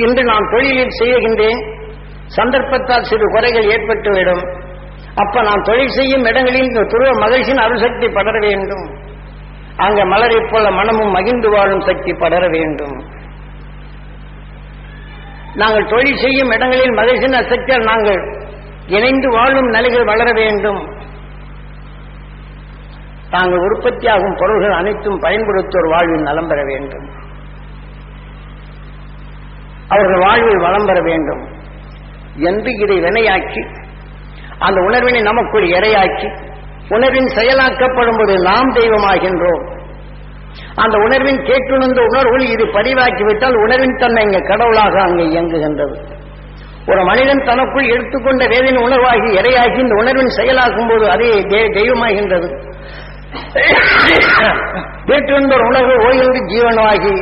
இன்று நான் தொழிலில் செய்கின்றேன். சந்தர்ப்பத்தால் சிறு குறைகள் ஏற்பட்டுவிடும். அப்ப நான் தொழில் செய்யும் இடங்களில் இந்த துருவ மகிழ்ச்சியின் அருள்சக்தி படர வேண்டும். அங்க மலரை போல மனமும் மகிழ்ந்து வாழும் சக்தி படர வேண்டும். நாங்கள் தொழில் செய்யும் இடங்களில் மகிழ்ச்சியின் அசக்தியால் நாங்கள் இணைந்து வாழும் நிலைகள் வளர வேண்டும். தாங்கள் உற்பத்தியாகும் பொருள்கள் அனைத்தும் பயன்படுத்தோர் வாழ்வில் நலம் பெற வேண்டும். அவர்கள் வாழ்வில் வளம் பெற வேண்டும். என்று இதை வினையாக்கி அந்த உணர்வினை நமக்குள் இரையாக்கி உணர்வின் செயலாக்கப்படும் போது நாம் தெய்வமாகின்றோம். அந்த உணர்வின் கேட்டுணர்ந்த உணர்வுகள் இது பதிவாக்கிவிட்டால் உணர்வின் தன்மை இங்கே கடவுளாக அங்கே இயங்குகின்றது. ஒரு மனிதன் தனக்குள் எடுத்துக்கொண்ட வேதின் உணர்வாகி இரையாகி இந்த உணர்வின் செயலாக்கும் போது அதே தெய்வமாகின்றது. கேட்டிருந்த ஒரு உணர்வு ஓய்ந்து ஜீவனமாகி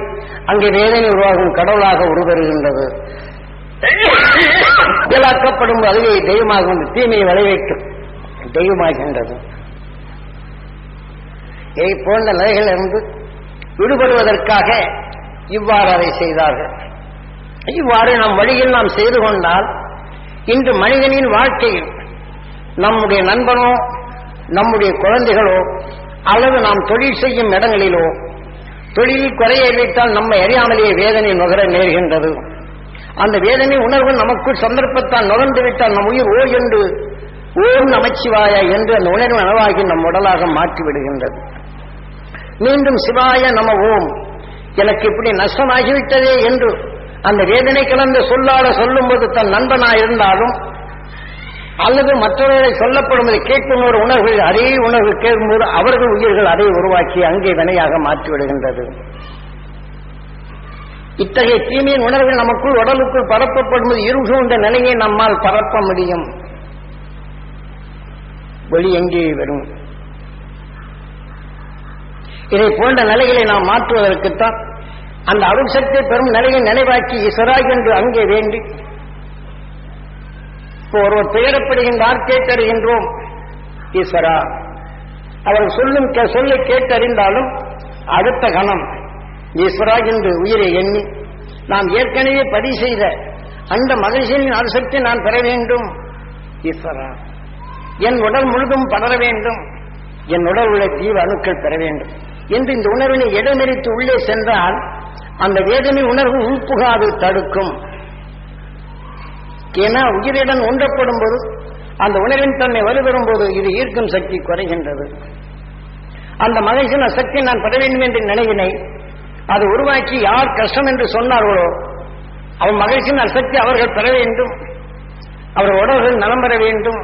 அங்கே வேதனை உருவாகும் கடவுளாக உருவருகின்றது. இயலாக்கப்படும் அதுவே தெய்வமாக வந்து தீமையை விளைவிக்கும் தெய்வமாகின்றது. இதை போன்ற நிலைகளிலிருந்து விடுபடுவதற்காக இவ்வாறு அதை செய்தார்கள். இவ்வாறு நம் வழியில் நாம் செய்து கொண்டால் இன்று மனிதனின் வாழ்க்கையில் நம்முடைய நண்பனோ நம்முடைய குழந்தைகளோ அல்லது நாம் தொழில் செய்யும் இடங்களிலோ தொழிலில் குறையை வைத்தால் நம்மை அறியாமலேயே வேதனை நுகர நேர்கின்றது. அந்த வேதனை உணர்வு நமக்குள் சந்தர்ப்பத்தால் நுகர்ந்து விட்டால் நம் உயிர் ஓ என்று ஓம் நமச்சிவாய என்று அந்த உணர்வு நனவாகி நம் உடலாக மாற்றி விடுகின்றது மீண்டும் சிவாய நம ஓம் எனக்கு இப்படி நஷ்டமாகிவிட்டதே என்று அந்த வேதனை கலந்த சொல்லாட சொல்லும்போது தன் நண்பனாயிருந்தாலும் இருந்தாலும் அல்லது மற்றவர்களை சொல்லப்படுவதை கேட்கும் ஒரு உணர்வு அதே உணர்வு கேட்கும்போது அவர்கள் உயிர்கள் அதை உருவாக்கி அங்கே வினையாக மாற்றிவிடுகின்றது இத்தகைய தீமையின் உணர்வுகள் நமக்குள் உடலுக்குள் பரப்பப்படும்போது இருகுகின்ற சூழ்ந்த நிலையை நம்மால் பரப்ப முடியும். வெளி எங்கே வரும்? இதை போன்ற நிலைகளை நாம் மாற்றுவதற்குத்தான் அந்த அருள் சக்தி பெறும் நிலையை நினைவாக்கி ஈஸ்வராய் என்று அங்கே வேண்டி இப்போ ஒருவர் துயரப்படுகின்றார் கேட்டறிகின்றோம். ஈஸ்வரா அவர் சொல்லும் கே- சொல்லை கேட்டறிந்தாலும் அடுத்த கணம் ஈஸ்வரா என்று உயிரை எண்ணி நாம் ஏற்கனவே பதிவு செய்த அந்த மகிழ்ச்சியின் அரிசக்தி நான் பெற வேண்டும். ஈஸ்வரா என் உடல் முழுதும் படர வேண்டும். என் உடல் உள்ள ஜீவ அணுக்கள் பெற வேண்டும். என்று இந்த உணர்வினை இடமெறித்து உள்ளே சென்றால் அந்த வேதனை உணர்வு உள்புகாது தடுக்கும். ஏன்னா உயிரிடன் உண்டப்படும் போது அந்த உணர்வின் தன்மை வலுப்பெறும் போது இது ஈர்க்கும் சக்தி குறைகின்றது. அந்த மகிழ்ச்சியின் சக்தி நான் பெற வேண்டும் என்று நினைவினை அது உருவாக்கி யார் கஷ்டம் என்று சொன்னார்களோ அவன் மகிழ்ச்சியின் அசக்தி அவர்கள் பெற வேண்டும் அவர் உடல்கள் நலம் பெற வேண்டும்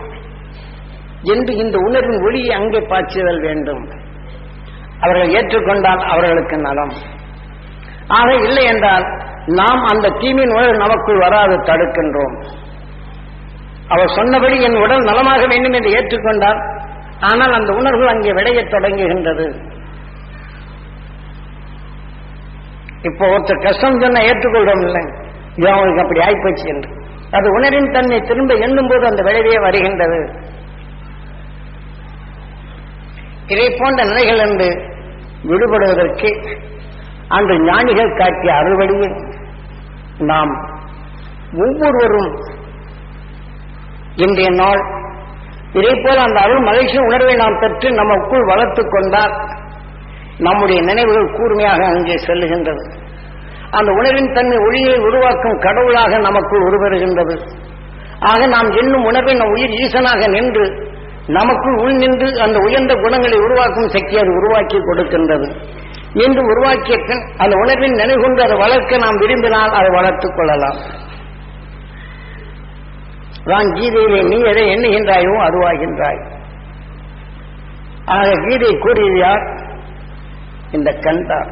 என்று இந்த உணர்வின் ஒளியை அங்கே பாய்ச்சுதல் வேண்டும். அவர்கள் ஏற்றுக்கொண்டால் அவர்களுக்கு நலம். ஆக இல்லை என்றால் நாம் அந்த தீமின் உணர்வு நமக்குள் வராது தடுக்கின்றோம். அவர் சொன்னபடி என் உடல் நலமாக வேண்டும் என்று ஏற்றுக்கொண்டார். ஆனால் அந்த உணர்வு அங்கே விடையத் தொடங்குகின்றது. இப்போ ஒருத்தர் கஷ்டம் சொன்னா ஏற்றுக்கொள்றோம் இல்லை. இது அவங்களுக்கு அப்படி ஆய்ப்போச்சு என்று. அது உணரின் தன்னை திரும்ப எண்ணும் போது அந்த விளைவே வருகின்றது. இதை போன்ற நிலைகள் என்று விடுபடுவதற்கு அன்று ஞானிகள் காட்டிய அறுவடியில் நாம் ஒவ்வொருவரும் இன்றைய நாள் இதே போல அந்த அருள் மகிழ்ச்சி உணர்வை நாம் பெற்று நமக்குள் வளர்த்துக் கொண்டால் நம்முடைய நினைவுகள் கூர்மையாக அங்கே செல்லுகின்றது. அந்த உணர்வின் தன்மை ஒளியை உருவாக்கும் கடவுளாக நமக்குள் உருவருகின்றது. ஆக நாம் என்னும் உணர்வை நம் உயிர் ஈசனாக நின்று நமக்குள் உள் நின்று அந்த உயர்ந்த குணங்களை உருவாக்கும் சக்தி அது உருவாக்கி கொடுக்கின்றது. என்று உருவாக்கிய பின் அந்த உணர்வின் நினைவுகொண்டு அதை வளர்க்க நாம் விரும்பினால் அதை வளர்த்துக் கொள்ளலாம். தான் கீதையிலே நீ எதை எண்ணுகின்றாயோ அதுவாகின்றாய். ஆக கீதை கூறியது யார்? இந்த கண் தான்.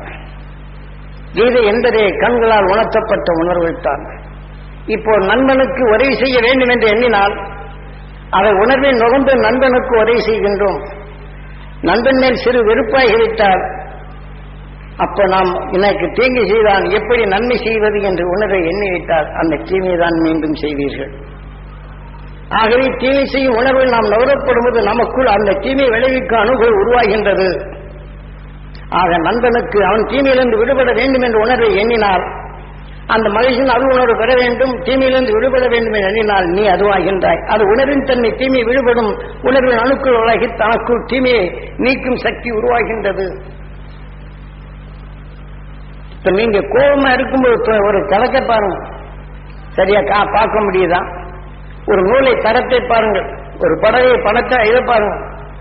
கீதை என்பதே கண்களால் உணர்த்தப்பட்ட உணர்வுகள் தான். இப்போ நண்பனுக்கு உதவி செய்ய வேண்டும் என்று எண்ணினால் அதை உணர்வை நுகர்ந்து நண்பனுக்கு உதவி செய்கின்றோம். நண்பன் மேல் சிறு வெறுப்பாகிவிட்டால் அப்ப நாம் எனக்கு தீங்கு செய்தான் எப்படி நன்மை செய்வது என்று உணர்வை எண்ணிவிட்டால் அந்த தீமையை தான் மீண்டும் செய்வீர்கள். ஆகவே தீமை செய்யும் உணர்வில் நாம் நுகரப்படும்போது நமக்குள் அந்த தீமை விளைவிக்கும் அணுகல் உருவாகின்றது. ஆக நண்பனுக்கு அவன் தீமையிலிருந்து விடுபட வேண்டும் என்ற உணர்வை எண்ணினால் அந்த மகிழ்ச்சியின் அது உணர்வு பெற வேண்டும் தீமையிலிருந்து விடுபட வேண்டும் என்று எண்ணினால் நீ அதுவாகின்றாய். அது உணர்வின் தன்மை தீமை விடுபடும் உணர்வின் அணுக்கள் உலகி தனக்குள் தீமையை நீக்கும் சக்தி உருவாகின்றது. இப்போ நீங்க கோபமா இருக்கும்போது ஒரு கிழக்க பாருங்க. சரியா கா பார்க்க முடியுதா? ஒரு நூலை தரத்தை பாருங்கள் ஒரு படகை படத்தை இதை பாருங்க.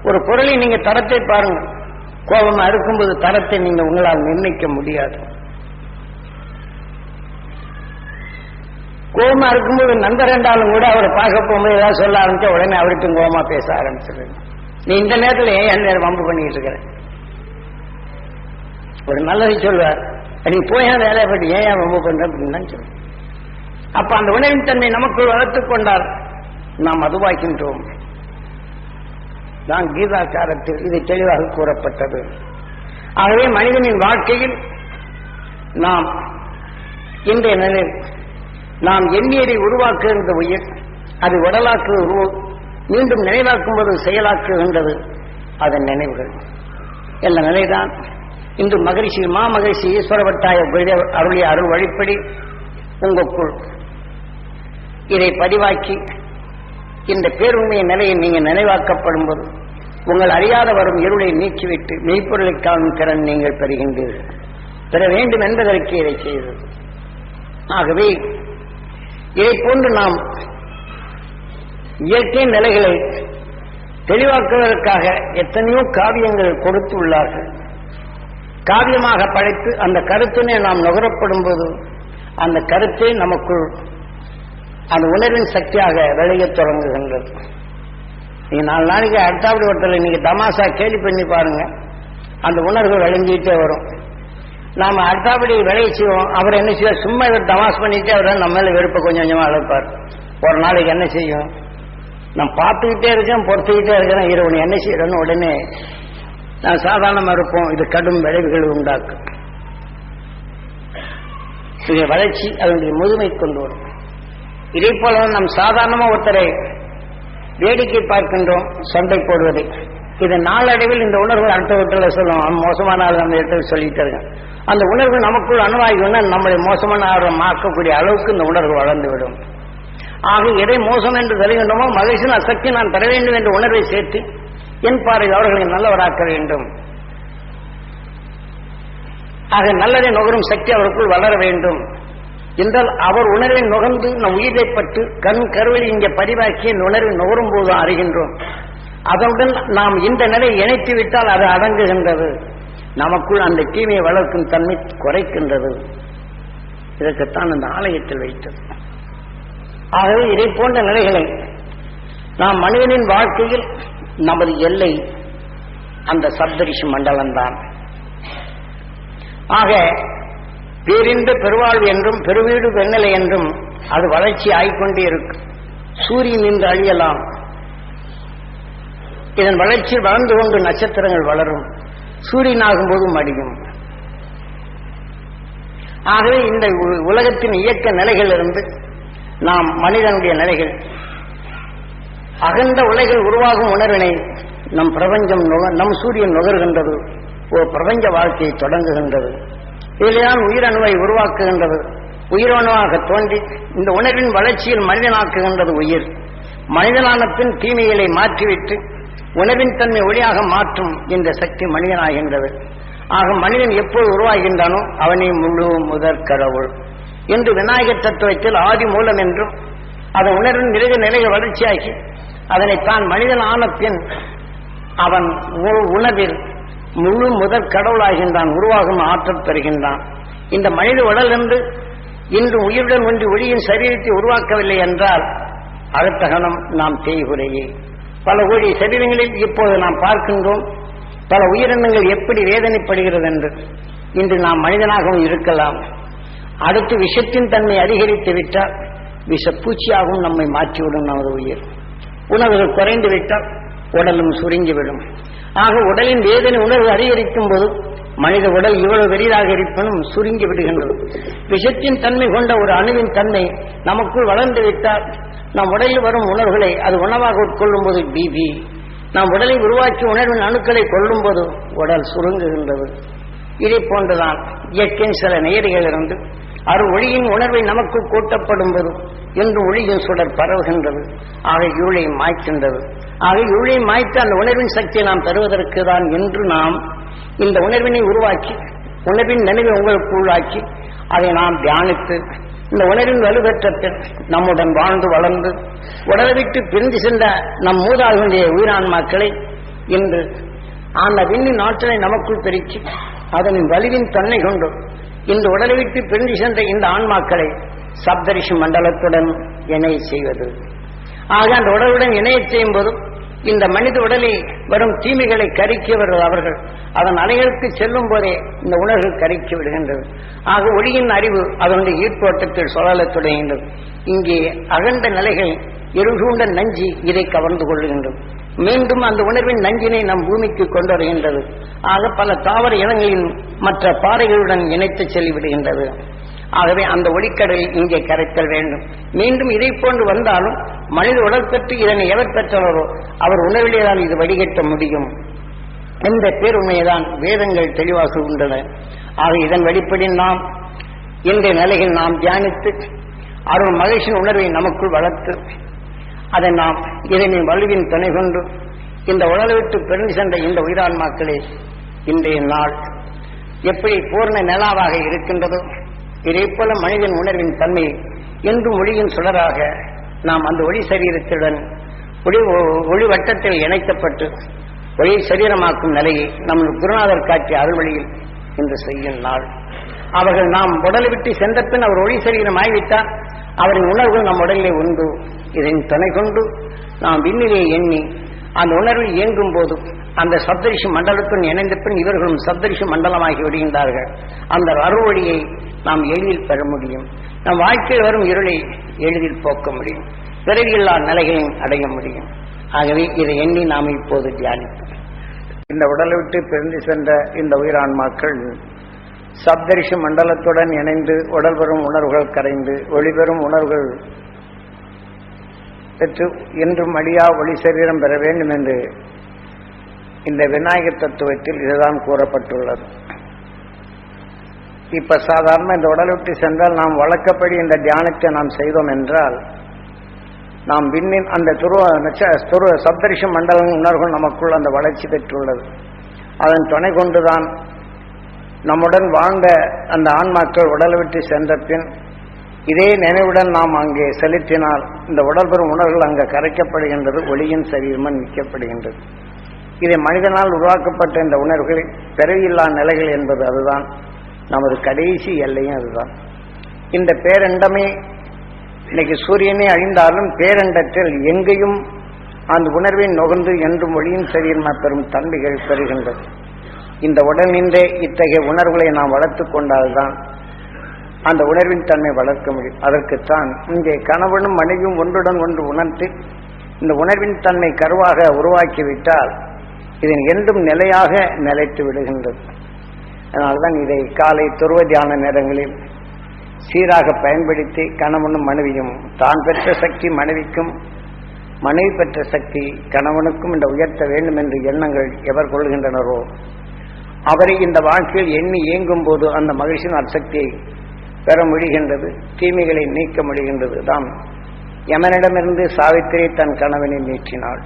ஒரு பொருளை நீங்க தரத்தை பாருங்க. கோபமா இருக்கும்போது தரத்தை நீங்க உங்களால் நிர்ணயிக்க முடியாது. கோபமா இருக்கும்போது நண்பர் ரெண்டாலும் கூட அவரை பார்க்க போகும்போது ஏதாவது சொல்ல ஆரம்பிச்சா உடனே அவருக்கும் கோபமா பேச ஆரம்பிச்சிருங்க நீ இந்த நேரத்தில் ஏன் என் நேரம் வம்பு பண்ணிட்டு இருக்கிற? ஒரு நல்லதை சொல்வார் நீ போயா வேலையை பற்றி ஏன் ரொம்ப பண்ற அப்படின்னு தான் அப்ப அந்த உணவின் தன்மை நமக்குள் வளர்த்துக் கொண்டால் நாம் அதுவாக்கின்றோம் தான் கீதாச்சாரத்தில் இது தெளிவாக கூறப்பட்டது. ஆகவே மனிதனின் வாழ்க்கையில் நாம் இன்றைய நிலையில் நாம் எண்ணியதை உருவாக்குகின்ற உயிர் அது உடலாக்கு உருவ மீண்டும் நினைவாக்கும் போது செயலாக்குகின்றது அதன் நினைவுகள். என்ற நிலைதான் இந்து மகரிஷி மா மகரிஷி ஈஸ்வரவட்டாய அருளிய அருள் வழிப்படி உங்களுக்குள் இதை பதிவாக்கி இந்த பேருண்மையின் நிலையை நீங்கள் நினைவாக்கப்படும் போது உங்கள் அறியாத வரும் இருளை நீக்கிவிட்டு மெய்ப்பொருளை காணும் திறன் நீங்கள் பெறுகின்றீர்கள். பெற வேண்டும் என்பதற்கு இதை செய்தது. ஆகவே இதை போன்று நாம் இயற்கை நிலைகளை தெளிவாக்குவதற்காக எத்தனையோ காவியங்கள் கொடுத்துள்ளார்கள் காவியமாக படைத்து அந்த கருத்தினை நாம் நுகரப்படும் போது அந்த கருத்தை நமக்குள் அந்த உணர்வின் சக்தியாக விளையத் தொடங்குகின்றது. நீங்க நாலு நாளைக்கு அடுத்தாப்படி ஒருத்தர் இன்னைக்கு தமாசா கேலி பண்ணி பாருங்க. அந்த உணர்வு விளைஞ்சிட்டே வரும். நாம அடுத்தாப்படி விளைய செய்வோம். அவர் என்ன செய்வார்? சும்மா இவர் தமாஸ் பண்ணிட்டே அவர் நம்ம மேல வெறுப்பை கொஞ்சம் கொஞ்சமா அழைப்பார். ஒரு நாளைக்கு என்ன செய்யும்? நான் பார்த்துக்கிட்டே இருக்கேன் பொறுத்துக்கிட்டே இருக்கிறேன் இரவு என்ன செய்யறேன்னு உடனே நான் சாதாரணமா இருப்போம். இது கடும் விளைவுகள் உண்டாக்கும். இது வளர்ச்சி அதனுடைய முதுமை கொண்டு வரும் இதே போல நம் சாதாரணமா ஒருத்தரை வேடிக்கை பார்க்கின்றோம் சண்டை போடுவதை. இது நாளடைவில் இந்த உணர்வு அடுத்த வீட்டில் சொல்லுவோம் மோசமான ஆள் நம்ம இடத்துல சொல்லிட்டு இருக்கேன் அந்த உணர்வு நமக்குள் அணுவாகினா நம்மளை மோசமான ஆர்வம் ஆக்கக்கூடிய அளவுக்கு இந்த உணர்வு வளர்ந்துவிடும். ஆக எதை மோசம் என்று தருகின்றோமோ மகிழ்ச்சியின் சக்தி நான் தர வேண்டும் என்ற உணர்வை சேர்த்து என் பார்வையில் அவர்களை நல்லவராக்க வேண்டும். ஆக நல்லதை நுகரும் சக்தி அவருக்குள் வளர வேண்டும். என்றால் அவர் உணர்வை நுகர்ந்து நம் உயிரை பட்டு கண் கருவில் இங்கே பதிவாக்கிய உணர்வை நுகரும் போது அறிகின்றோம். அதனுடன் நாம் இந்த நிலையை இணைத்து விட்டால் அது அடங்குகின்றது. நமக்குள் அந்த தீமையை வளர்க்கும் தன்மை குறைக்கின்றது. இதற்குத்தான் அந்த ஆலயத்தில் வைத்தது. ஆகவே இதை போன்ற நிலைகளை நாம் மனிதனின் வாழ்க்கையில் நமது எல்லை அந்த சப்தரிஷி மண்டலம்தான் ஆக பேரின்ப பெருவாழ்வு என்றும் பெருவீடு வெண்ணிலை என்றும் அது வளர்ச்சி ஆய்கொண்டே இருக்கும் சூரியன் இன்று அழியலாம். இதன் வளர்ச்சி வளர்ந்து கொண்டு நட்சத்திரங்கள் வளரும். சூரியன் ஆகும்போது மடியும் ஆகவே இந்த உ- உலகத்தின் இயக்க நிலைகளிலிருந்து நாம் மனிதனுடைய நிலைகள் அகண்ட உலகில் உருவாகும் உணர்வினை நம் பிரபஞ்சம் நம் சூரியன் நுகர்கின்றது. ஒரு பிரபஞ்ச வாழ்க்கையை தொடங்குகின்றது. இதிலேதான் உயிரணுவை உருவாக்குகின்றது. உயிரணுவாக தோன்றி இந்த உணர்வின் வளர்ச்சியில் மனிதனாக்குகின்றது உயிர். மனிதனான பின் தீமைகளை மாற்றிவிட்டு உணர்வின் தன்மை ஒளியாக மாற்றும் இந்த சக்தி மனிதனாகின்றது. ஆக மனிதன் எப்போது உருவாகின்றானோ அவனே முழு முதற் கடவுள். என்று விநாயகர் தத்துவத்தில் ஆதி மூலம் என்றும் அதன் உணர்வின் நிலைய நிலையை வளர்ச்சியாகி அதனை தான் மனிதன் ஆன பின் அவன் உணவில் முழு முதற் கடவுளாகின்றான் உருவாகும் ஆற்றல் பெறுகின்றான். இந்த மனித உடலிருந்து இன்று உயிருடன் ஒன்று ஒளியின் சரீரத்தை உருவாக்கவில்லை என்றால் அகத்தகனம் நாம் தேய்குறையே. பல ஒளி சரீரங்களில் இப்போது நாம் பார்க்கின்றோம் பல உயிரினங்கள் எப்படி வேதனைப்படுகிறது என்று. இன்று நாம் மனிதனாகவும் இருக்கலாம். அடுத்து விஷத்தின் தன்மை அதிகரித்து விட்டால் விஷப்பூச்சியாகவும் நம்மை மாற்றிவிடும் நமது உயிர். உணவுகள் குறைந்து விட்டால் உடலும் சுருங்கிவிடும். ஆக உடலின் வேதனை உணர்வு அதிகரிக்கும் போது மனித உடல் இவ்வளவு பெரிதாக இருப்பினும் சுருங்கி விடுகின்றது. விஷத்தின் தன்மை கொண்ட ஒரு அணுவின் தன்மை நமக்குள் வளர்ந்து விட்டால் நம் உடலில் வரும் உணர்வுகளை அது உணவாக உட்கொள்ளும் போது பிபி நாம் உடலை உருவாக்கி உணர்வின் அணுக்களை கொள்ளும் போது உடல் சுருங்குகின்றது. இதை போன்றுதான் இயற்கையின் சில நேரிகளிலிருந்து அரு ஒளியின் உணர்வை நமக்கு கூட்டப்படும் போது என்று ஒளியின் சுடர் பரவுகின்றது. ஆக இருளை மாய்க்கின்றது. ஆக இருளை மாய்த்து அந்த உணர்வின் சக்தியை நாம் பெறுவதற்கு தான் என்று நாம் இந்த உணர்வினை உருவாக்கி உணர்வின் நினைவை உங்களுக்கு உள்ளாக்கி அதை நாம் தியானித்து இந்த உணர்வின் வலுப்பெற்ற நம்முடன் வாழ்ந்து வளர்ந்து உடலை விட்டு பிரிந்து சென்ற நம் மூதாளுடைய உயிரான்மாக்களை இன்று அந்த விண்ணின் ஆற்றலை நமக்குள் பெருக்கி அதனின் வலுவின் தன்மை கொண்டு இந்த உடலை விட்டு பிரிந்து சென்ற இந்த ஆன்மாக்களை சப்தரிஷி மண்டலத்துடன் இணைய செய்வது. ஆக அந்த உடலுடன் இணைய செய்யும் போதும் இந்த மனித உடலில் வரும் தீமைகளை கருக்கி வருவது அவர்கள். அதன் அலைகளுக்கு செல்லும் போதே இந்த உணர்வு கரிக்கி விடுகின்றது. ஆக ஒளியின் அறிவு அதனுடைய ஈர்ப்போட்டத்தில் சுழலத் தொடங்குகின்றது. இங்கே அகண்ட நிலைகள் இருகூண்ட நஞ்சி இதை கவர்ந்து கொள்ளுகின்றது. மீண்டும் அந்த உணர்வின் நஞ்சினை நம் பூமிக்கு கொண்டு வருகின்றது ஆக பல தாவர இனங்களின் மற்ற பாறைகளுடன் இணைத்து செல்லிவிடுகின்றது. ஆகவே அந்த ஒளிக்கடலில் இங்கே கரைத்தல் வேண்டும். மீண்டும் இதை போன்று வந்தாலும் மனித உடல் பெற்று இதனை எவர் பெற்றவரோ அவர் உணவிலேதான் இது வடிகட்ட முடியும். இந்த பேருண்மையைதான் வேதங்கள் தெளிவாக்குகின்றன. ஆக இதன் வெளிப்படி நாம் இன்றைய நிலையில் நாம் தியானித்து அருள் மகிழ்ச்சியின் உணர்வை நமக்குள் வளர்த்து அதை நாம் இதனின் வலுவின் துணை கொண்டு இந்த உடலை விட்டு பிறந்து சென்ற இந்த உயிரான்மாக்களே இன்றைய நாள் எப்படி பூர்ண நிலாவாக இருக்கின்றதோ இதே போல மனிதன் உணர்வின் தன்மை என்றும் ஒளியின் சுடராக நாம் அந்த ஒளி சரீரத்துடன் ஒளி ஒளி வட்டத்தில் இணைக்கப்பட்டு ஒளி சரீரமாக்கும் நிலையை நம் குருநாதர் காட்டிய அருள்வழியில் இன்று செய்யும் நாள். அவர்கள் நாம் உடலை விட்டு சென்ற பின் அவர் ஒளி சரீரம் ஆகிவிட்டார் அவரின் உணர்வுகள் நம் உடலிலே உண்டு. இதன் துணை கொண்டு நாம் விண்ணிலே எண்ணி அந்த உணர்வில் இயங்கும் போது அந்த சப்தரிஷி மண்டலத்துடன் இணைந்த பின் இவர்களும் சப்தரிஷி மண்டலமாகி விடுகின்றார்கள். அந்த அறுவழியை நாம் எளிதில் பெற முடியும். நம் வாழ்க்கையில் வரும் இருளை எளிதில் போக்க முடியும். பிறவியில்லா நிலைகளையும் அடைய முடியும். ஆகவே இதை எண்ணி நாம் இப்போது தியானிப்போம். இந்த உடலை விட்டு பிரிந்து சென்ற இந்த உயிரான்மாக்கள் சப்தரிஷி மண்டலத்துடன் இணைந்து உடல் பெறும் உணர்வுகள் கரைந்து ஒளிபெறும் உணர்வுகள் பெற்று என்றும் அழியா ஒளி சரீரம் பெற வேண்டும் என்று இந்த விநாயகர் தத்துவத்தில் இதுதான் கூறப்பட்டுள்ளது. இப்ப சாதாரண இந்த உடலை விட்டு சென்றால் நாம் வழக்கப்படி இந்த தியானத்தை நாம் செய்தோம் என்றால் நாம் விண்ணின் அந்த துருவ துருவ சப்தரிஷ மண்டல உணர்வுகள் நமக்குள் அந்த வளர்ச்சி பெற்றுள்ளது. அதன் துணை கொண்டுதான் நம்முடன் வாழ்ந்த அந்த ஆன்மாக்கள் உடலை விட்டு சென்ற பின் இதே நினைவுடன் நாம் அங்கே செலுத்தினால் இந்த உடல் பெறும் உணர்வுகள் அங்கே கரைக்கப்படுகின்றது ஒளியின் சரீரமன் நிற்கப்படுகின்றது இதை மனிதனால் உருவாக்கப்பட்ட இந்த உணர்வுகள் பிறவியில்லா நிலைகள் என்பது அதுதான். நமது கடைசி எல்லையும் அதுதான். இந்த பேரண்டமே இன்னைக்கு சூரியனே அழிந்தாலும் பேரண்டத்தில் எங்கேயும் அந்த உணர்வை நுகர்ந்து என்றும் ஒளியின் சரீரமாக பெறும் தன்மைகள் பெறுகின்றது. இந்த உடல் நின்றே இத்தகைய உணர்வுகளை நாம் வளர்த்துக் கொண்டால்தான் அந்த உணர்வின் தன்மை வளர்க்க முடியும். அதற்குத்தான் இங்கே கணவனும் மனைவியும் ஒன்றுடன் ஒன்று உணர்ந்து இந்த உணர்வின் தன்மை கருவாக உருவாக்கிவிட்டால் இதன் என்றும் நிலையாக நிலைத்து விடுகின்றது. அதனால்தான் இதை காலை துருவ தியான நேரங்களில் சீராக பயன்படுத்தி கணவனும் மனைவியும் தான் பெற்ற சக்தி மனைவிக்கும் மனைவி பெற்ற சக்தி கணவனுக்கும் இந்த உயர்த்த வேண்டும் என்று எண்ணங்கள் எவர் கொள்கின்றனரோ அவரை இந்த வாழ்க்கையில் எண்ணி இயங்கும் போது அந்த மகிழ்ச்சியின் அசக்தியை பெற முடிகின்றது. தீமைகளை நீக்க முடிகின்றது தான். யமனிடமிருந்து சாவித்திரி தன் கணவனை நீக்கினாள்.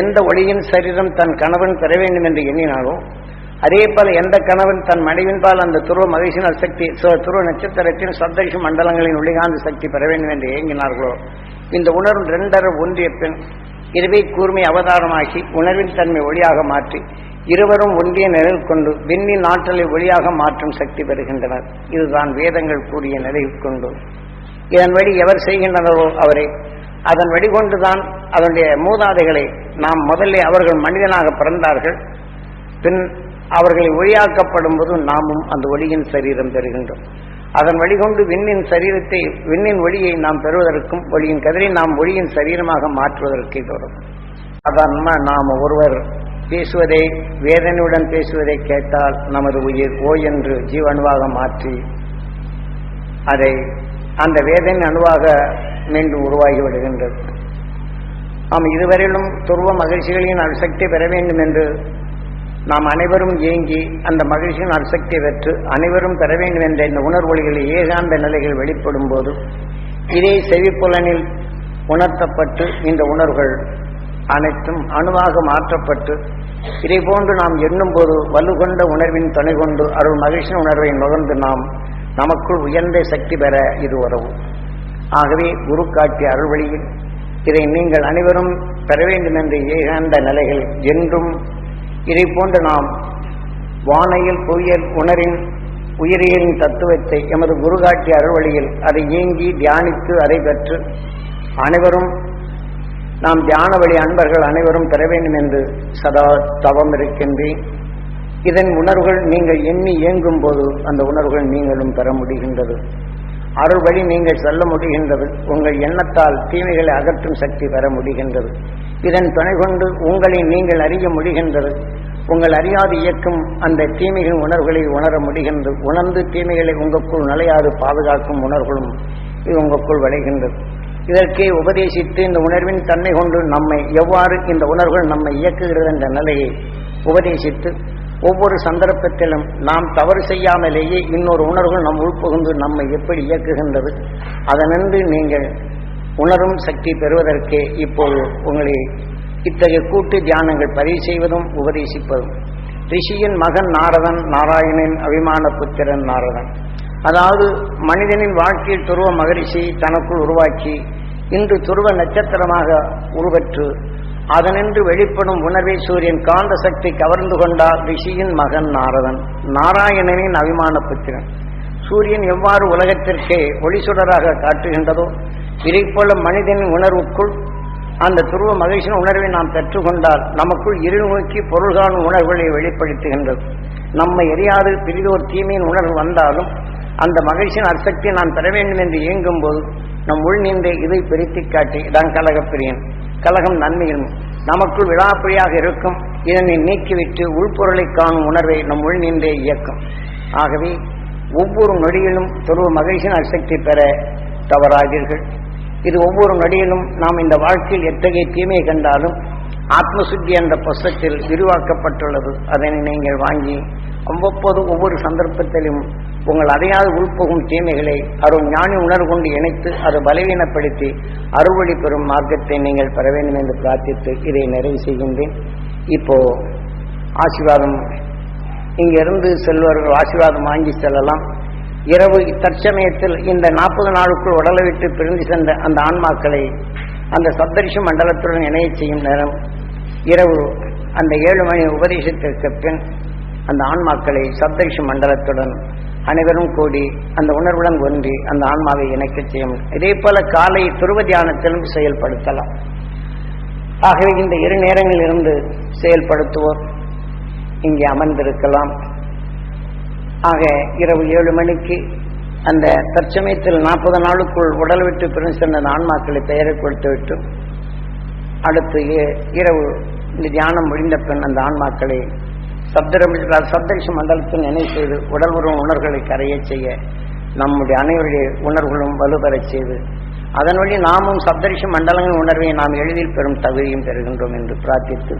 எந்த ஒளியின் சரீரம் தன் கணவன் பெற வேண்டும் என்று எண்ணினாலோ அதே போல எந்த கணவன் தன் மனைவின்பால் அந்த துருவ மகிழ்ச்சியின் சக்தி துருவ நட்சத்திரத்தின் சந்தரிஷ மண்டலங்களின் ஒளிகாந்த சக்தி பெற வேண்டும் என்று ஏங்கினார்களோ இந்த உணர்வு ரெண்டரை ஒன்றிய பின் இருவை கூர்மை அவதாரமாகி உணர்வின் தன்மை ஒளியாக மாற்றி இருவரும் ஒன்றிய நிழல் கொண்டு விண்ணின் ஆற்றலை ஒளியாக மாற்றும் சக்தி பெறுகின்றனர். இதுதான் வேதங்கள் கூறிய நிலை கொண்டு. இதன் வழி எவர் செய்கின்றனரோ அவரை. அதன் வழிகொண்டுதான் அதனுடைய மூதாதைகளை நாம் முதல்ல அவர்கள் மனிதனாக பிறந்தார்கள். பின் அவர்களை ஒளியாக்கப்படும் போது நாமும் அந்த ஒளியின் சரீரம் பெறுகின்றோம். அதன் வழிகொண்டு விண்ணின் சரீரத்தை விண்ணின் ஒளியை நாம் பெறுவதற்கும் ஒளியின் கதிரை நாம் ஒளியின் சரீரமாக மாற்றுவதற்கு தொடரும் சாதாரணமா நாம் ஒருவர் பேசுவதை வேதனையுடன் பேசுவதை கேட்டால் நமது உயிர் ஓ என்று ஜீவணுவாக மாற்றி அதை அந்த வேதனை அணுவாக மீண்டும் உருவாகி விடுகின்றது. நாம் இதுவரையிலும் துருவ மகிழ்ச்சிகளின் அணுசக்தி பெற வேண்டும் என்று நாம் அனைவரும் ஏங்கி அந்த மகிழ்ச்சியின் அசக்தி பெற்று அனைவரும் பெற வேண்டும் என்ற இந்த உணர்வொலிகளில் ஏகாந்த நிலைகள் வெளிப்படும் போது இதே செவிப்புலனில் உணர்த்தப்பட்டு இந்த உணர்வுகள் அனைத்தும் அணுவாக மாற்றப்பட்டு இதை போன்று நாம் எண்ணும் போது வலுகொண்ட உணர்வின் துணை கொண்டு அருள் மகிழ்ச்சியின் உணர்வை நுகர்ந்து நாம் நமக்குள் உயர்ந்த சக்தி பெற இது உறவும் ஆகவே குரு காட்டிய அருள் வழியில் இதை நீங்கள் அனைவரும் பெற வேண்டும் என்று ஏகாந்த நிலைகள் என்றும் இதை போன்று நாம் வானையில் புயல் உணரின் உயிரியலின் தத்துவத்தை எமது குரு காட்டிய அருள் வழியில் அதை ஏங்கி தியானித்து அதை பெற்று அனைவரும் நாம் தியான வழி அன்பர்கள் அனைவரும் பெற வேண்டும் என்று சதா தவம் இருக்கின்றேன். இதன் உணர்வுகள் நீங்கள் எண்ணி இயங்கும் போது அந்த உணர்வுகள் நீங்களும் பெற முடிகின்றது. அருள் வழி நீங்கள் செல்ல முடிகின்றது. உங்கள் எண்ணத்தால் தீமைகளை அகற்றும் சக்தி பெற முடிகின்றது. இதன் துணை கொண்டு உங்களை நீங்கள் அறிய முடிகின்றது. உங்கள் அறியாது இயக்கும் அந்த தீமைகளின் உணர்வுகளை உணர முடிகின்றது. உணர்ந்து தீமைகளை உங்களுக்குள் நிலையாது பாதுகாக்கும் உணர்வுகளும் இது உங்களுக்குள் விளைகின்றது. இதற்கே உபதேசித்து இந்த உணர்வின் தன்மை கொண்டு நம்மை எவ்வாறு இந்த உணர்வுகள் நம்மை இயக்குகிறது என்ற நிலையை உபதேசித்து ஒவ்வொரு சந்தர்ப்பத்திலும் நாம் தவறு செய்யாமலேயே இன்னொரு உணர்வுகள் நம் உள்புகுந்து நம்மை எப்படி இயக்குகின்றது அதனின்று நீங்கள் உணரும் சக்தி பெறுவதற்கே இப்போது உங்களை இத்தகைய கூட்டு தியானங்கள் பதிவு செய்வதும் உபதேசிப்பதும். ரிஷியின் மகன் நாரதன் நாராயணன் அபிமான புத்திரன் நாரதன். அதாவது மனிதனின் வாழ்க்கையில் துருவ மகரிஷி தனக்குள் உருவாக்கி இன்று துருவ நட்சத்திரமாக உருவற்று அதனின்று வெளிப்படும் உணர்வை சூரியன் காந்த சக்தி கவர்ந்து கொண்டார் ரிஷியின் மகன் நாரதன் நாராயணனின் அபிமான புத்திரன். சூரியன் எவ்வாறு உலகத்திற்கே ஒளிசுடராக காட்டுகின்றதோ இதைப்போல மனிதனின் உணர்வுக்குள் அந்த துருவ மகிழ்ச்சியின் உணர்வை நாம் பெற்றுக்கொண்டால் நமக்குள் இருநோக்கி பொருள்காணும் உணர்வுகளை வெளிப்படுத்துகின்றது. நம்மை எரியாது பிரிதோர் தீமையின் உணர்வு வந்தாலும் அந்த மகிழ்ச்சியின் அர்த்தத்தை நான் பெற வேண்டும் என்று இயங்கும் போது நம் உள் நின்று இதை பிரித்து காட்டி தான் கலகப்பிரியன். கலகம் நன்மையும் நமக்குள் விழாப்பிரியாக இருக்கும். இதனை நீக்கிவிட்டு உள்பொருளை காணும் உணர்வை நம் உள் நீந்தே இயக்கும். ஆகவே ஒவ்வொரு நொடியிலும் துருவ மகிழ்ச்சியின் அசக்தி பெற தவறாதீர்கள். இது ஒவ்வொரு நொடியிலும் நாம் இந்த வாழ்க்கையில் எத்தகைய தீமை கண்டாலும் ஆத்மசுத்தி என்ற புஸ்தத்தில் விரிவாக்கப்பட்டுள்ளது. அதனை நீங்கள் வாங்கி அவ்வப்போது ஒவ்வொரு சந்தர்ப்பத்திலும் உங்கள் அதையாவது உள்போகும் தீமைகளை அருள் ஞானி உணர்வு கொண்டு இணைத்து அதை பலவீனப்படுத்தி அறுவழி பெறும் மார்க்கத்தை நீங்கள் பெற வேண்டும் என்று பிரார்த்தித்து இதை நிறைவு செய்கின்றேன். இப்போ ஆசீர்வாதம் இங்கிருந்து செல்வர்கள் ஆசீர்வாதம் வாங்கி செல்லலாம். இரவு தற்சமயத்தில் இந்த நாற்பது நாளுக்குள் உடலை விட்டு பிரிந்து சென்ற அந்த ஆன்மாக்களை அந்த சப்தரிஷ மண்டலத்துடன் இணைய செய்யும் நேரம் இரவு அந்த ஏழு மணி உபதேசத்திற்கு பின் அந்த ஆன்மாக்களை சப்தரிஷி மண்டலத்துடன் அனைவரும் கூடி அந்த உணர்வுடன் ஒன்றி அந்த ஆன்மாவை இணைக்க செய்யும். இதே போல காலை துருவ தியானத்திலும் செயல்படுத்தலாம். ஆகவே இந்த இரு நேரங்களில் இருந்து செயல்படுத்துவோர் இங்கே அமர்ந்திருக்கலாம். ஆக இரவு ஏழு மணிக்கு அந்த தற்சமயத்தில் நாற்பது நாளுக்குள் உடல் விட்டு பிரிந்து சென்ற அந்த ஆன்மாக்களை பெயரை கொடுத்து விட்டு அடுத்து இ- இரவு இந்த தியானம் முடிந்த பின் அந்த ஆன்மாக்களை சப்தரம் சப்தரிஷ மண்டலத்தில் நினை செய்து உடல் உருவ உணர்வுகளை கரைய செய்ய நம்முடைய அனைவருடைய உணர்வுகளும் வலுப்பெறச் செய்து அதன் வழி நாமும் சப்தரிஷ மண்டலங்களின் உணர்வை நாம் எளிதில் பெறும் தகுதியும் பெறுகின்றோம் என்று பிரார்த்தித்து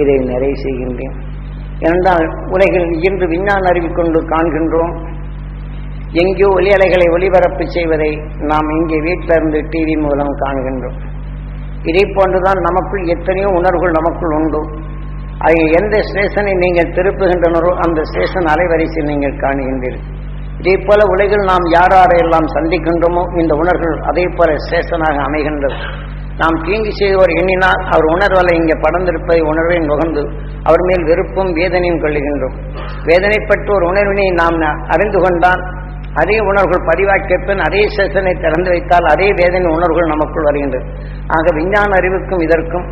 இதை நிறைவு செய்கின்றேன். ஏனென்றால் உலகில் இன்று விஞ்ஞான அறிவு கொண்டு காண்கின்றோம். எங்கேயோ ஒலி அலைகளை ஒளிபரப்பு செய்வதை நாம் இங்கே வீட்டிலிருந்து டிவி மூலம் காண்கின்றோம். இதை போன்றுதான் நமக்குள் எத்தனையோ உணர்வுகள் நமக்குள் உண்டு. அதை எந்த ஸ்டேஷனை நீங்கள் திருப்புகின்றனரோ அந்த ஸ்டேஷன் அலைவரிசை நீங்கள் காணுகின்றீர்கள். இதே போல உலகில் நாம் யார் யாரையெல்லாம் சந்திக்கின்றோமோ இந்த உணர்வுகள் அதே போல ஸ்டேஷனாக அமைகின்றது நாம் தீங்கு செய்வோர் எண்ணினால் அவர் உணர்வலை இங்கே படர்ந்திருப்பதை உணர்வை நுகர்ந்து அவர் மேல் வெறுப்பும் வேதனையும் கொள்ளுகின்றோம். வேதனைப்பட்ட ஒரு உணர்வினை நாம் ந- அறிந்து கொண்டால் அதே உணர்வுகள் பதிவாக்கிய பின் அதே செஷனை திறந்து வைத்தால் அதே வேதனை உணர்வுகள் நமக்குள் வருகின்றது ஆக விஞ்ஞான அறிவுக்கும் இதற்கும்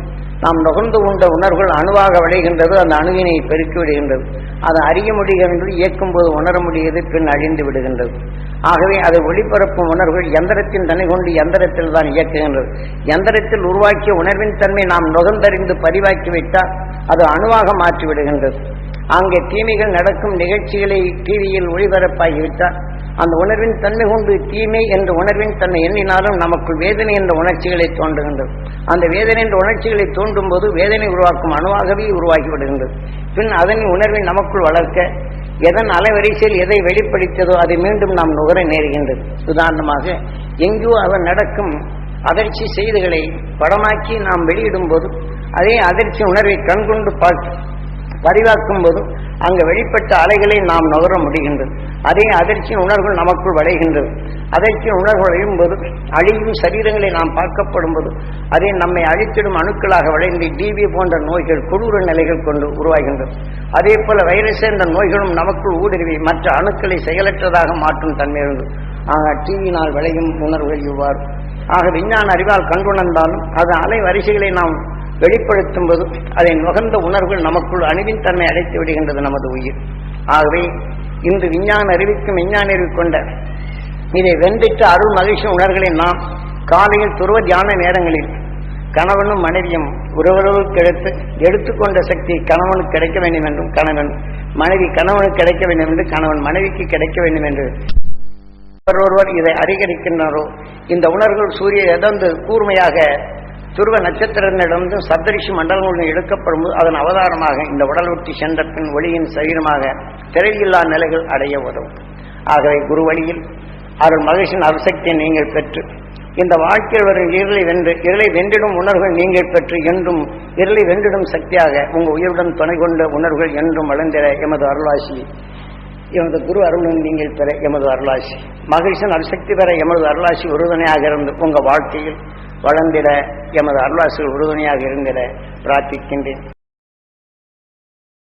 நாம் நுகர்ந்து கொண்ட உணர்வுகள் அணுவாக விளைகின்றது அந்த அணுவினை பெருக்கி விடுகின்றது. அதை அறிய முடிகின்றது இயக்கும் போது உணர முடியது பின் அழிந்து விடுகின்றது. ஆகவே அதை ஒளிபரப்பும் உணர்வுகள் எந்திரத்தின் தன்னை கொண்டு எந்திரத்தில் தான் இயக்குகின்றது. எந்திரத்தில் உருவாக்கிய உணர்வின் தன்மை நாம் நுகர்ந்தறிந்து பதிவாக்கி விட்டால் அது அணுவாக மாற்றி விடுகின்றது. அங்கே தீமைகள் நடக்கும் நிகழ்ச்சிகளை டிவியில் ஒளிபரப்பாகிவிட்டால் அந்த உணர்வின் தன்மை கொண்டு தீமை என்ற உணர்வின் தன்மை எண்ணினாலும் நமக்குள் வேதனை என்ற உணர்ச்சிகளை தோன்றுகின்றது. அந்த வேதனை என்ற உணர்ச்சிகளை தோன்றும் போது வேதனை உருவாக்கும் அணுவாகவே உருவாகி விடுகின்றது பின் அதன் உணர்வை நமக்குள் வளர்க்க எதன் அலைவரிசையில் எதை வெளிப்படுத்ததோ அதை மீண்டும் நாம் நுகர நேருகின்றது. உதாரணமாக எங்கோ அவன் நடக்கும் அதிர்ச்சி செய்திகளை படமாக்கி நாம் வெளியிடும் போது அதே அதிர்ச்சி உணர்வை கண்கொண்டு பார்த்து பதிவாக்கும் போதும் அங்கு வெளிப்பட்ட அலைகளை நாம் நுகர முடிகின்றது. அதே அதிர்ச்சியின் உணர்வுகள் நமக்குள் வளைகின்றது. அதிர்ச்சியின் உணர்வுகள் அழியும் போது அழியும் சரீரங்களை நாம் பார்க்கப்படும் போது அதே நம்மை அழித்திடும் அணுக்களாக விளைந்து டிவி போன்ற நோய்கள் கொடூர நிலைகள் கொண்டு உருவாகின்றது. அதே போல வைரஸ் சேர்ந்த நோய்களும் நமக்குள் ஊடுருவி மற்ற அணுக்களை செயலற்றதாக மாற்றும் தன்மை இருந்தது. ஆக டிவியினால் விளையும் உணர்வுகள் இவ்வாறு. ஆக விஞ்ஞான அறிவால் கண்டுணர்ந்தாலும் அது அலை வரிசைகளை நாம் வெளிப்படுத்தும் போது அதை நுகர்ந்த உணர்வுகள் நமக்குள் அணுவின் தன்மை அடைத்து விடுகின்றது நமது உயிர். ஆகவே இன்று விஞ்ஞான அறிவிக்கும் விஞ்ஞான அறிவு கொண்ட இதை வென்றிட்ட அருள் மகிழ்ச்சி உணர்களை நாம் காலையில் துருவ தியான நேரங்களில் கணவனும் மனைவியும் உறவுறவுக்கு எடுத்து எடுத்துக்கொண்ட சக்தி கணவனுக்கு கிடைக்க வேண்டும் என்றும் கணவன் மனைவி கணவனுக்கு கிடைக்க வேண்டும் என்று கணவன் மனைவிக்கு கிடைக்க வேண்டும் என்று ஒருவர் இதை அதிகரிக்கின்றாரோ இந்த உணர்வுகள் சூரிய எதந்து கூர்மையாக துருவ நட்சத்திரங்களிடமிருந்து சப்தரிஷி மண்டலங்களுடன் எடுக்கப்படும் போது அதன் அவதாரமாக இந்த உடல் விட்டு சென்ற பின் ஒளியின் சரீரமாக திரையில்லா நிலைகள் அடைய உதவும். ஆகவே குரு வழியில் அருள் மகிழ்ச்சியின் அவசக்தியை நீங்கள் பெற்று இந்த வாழ்க்கையில் வரும் இருளை வென்று இருளை வென்றிடும் உணர்வுகள் நீங்கள் பெற்று என்றும் இருளை வென்றிடும் சக்தியாக உங்கள் உயிருடன் துணை கொண்ட உணர்வுகள் என்றும் வளர்ந்திட எமது அருளாசி. எமது குரு அருளும் நீங்கள் பெற எமது அருளாசி. மகிழ்ச்சியின் அருசக்தி பெற எமது அருளாசி உறுதுணையாக இருந்து உங்கள் வாழ்க்கையில் வளர்ந்திட எமது அருளாசிகள் உறுதுணையாக இருந்திட பிரார்த்திக்கின்றேன்.